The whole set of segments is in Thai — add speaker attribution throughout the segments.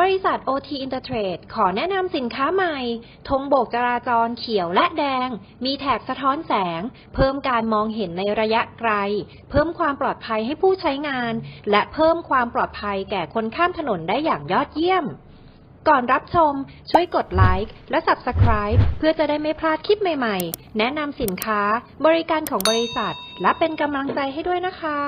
Speaker 1: บริษัท OT Intertrade ขอแนะนำสินค้าใหม่ ธงโบกจราจรเขียวและแดง มีแถบสะท้อนแสง เพิ่มการมองเห็นในระยะไกล เพิ่มความปลอดภัยให้ผู้ใช้งาน และเพิ่มความปลอดภัยแก่คนข้ามถนนได้อย่างยอดเยี่ยม ก่อนรับชม ช่วยกดไลค์และ Subscribe เพื่อจะได้ไม่พลาดคลิปใหม่ๆ แนะนำสินค้า บริการของบริษัท และเป็นกำลังใจให้ด้วยนะคะ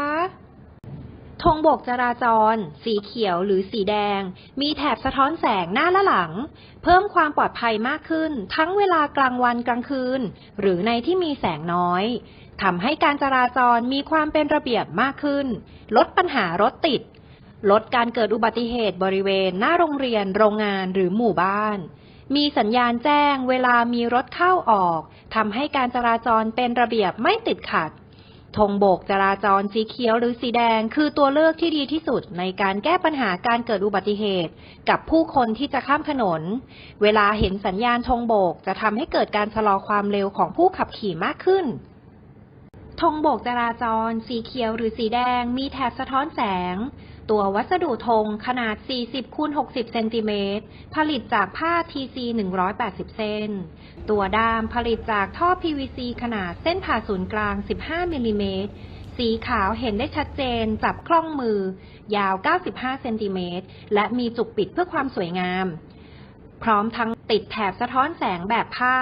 Speaker 1: ธงโบกจราจร สีเขียวหรือสีแดง มีแถบสะท้อนแสงหน้าและหลัง เพิ่มความปลอดภัยมากขึ้น ทั้งเวลากลางวันกลางคืน หรือในที่มีแสงน้อยทำให้การจราจรมีความเป็นระเบียบมากขึ้น ลดปัญหารถติด ลดการเกิดอุบัติเหตุบริเวณหน้าโรงเรียน โรงงานหรือหมู่บ้าน มีสัญญาณแจ้งเวลามีรถเข้าออกทำให้การจราจรเป็นระเบียบไม่ติดขัด ธงโบกจราจรสีเขียวหรือสีแดง คือตัวเลือกที่ดีที่สุดในการแก้ปัญหาการเกิดอุบัติเหตุ กับผู้คนที่จะข้ามถนน เวลาเห็นสัญญาณธงโบกจะทำให้เกิดการชะลอความเร็วของผู้ขับขี่มากขึ้นธงโบกจราจร สีเขียวหรือสีแดง มีแถบสะท้อนแสง ตัววัสดุธงขนาด 40คูณ60 เซนติเมตร ผลิตจากผ้า TC 180 เส้น ตัวด้ามผลิตจากท่อ PVC ขนาดเส้นผ่าศูนย์กลาง 15 มิลลิเมตร สีขาวเห็นได้ชัดเจน จับคล่องมือ ยาว 95 เซนติเมตร และมีจุกปิดเพื่อความสวยงาม พร้อมทั้ง ติดแถบสะท้อนแสงแบบผ้า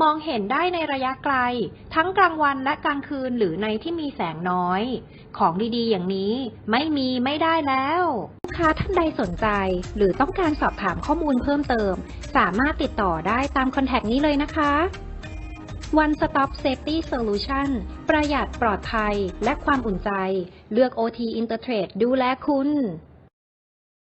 Speaker 1: มองเห็นได้ในระยะไกล ทั้งกลางวันและกลางคืนหรือในที่มีแสงน้อย ของดีๆ อย่างนี้ไม่มีไม่ได้แล้วลูกค้าท่านใดสนใจ หรือต้องการสอบถามข้อมูลเพิ่มเติม สามารถติดต่อได้ตามคอนแทคนี้เลยนะคะ One Stop Safety Solution ประหยัดปลอดภัยและความอุ่นใจ เลือก OT Intertrade ดูแลคุณ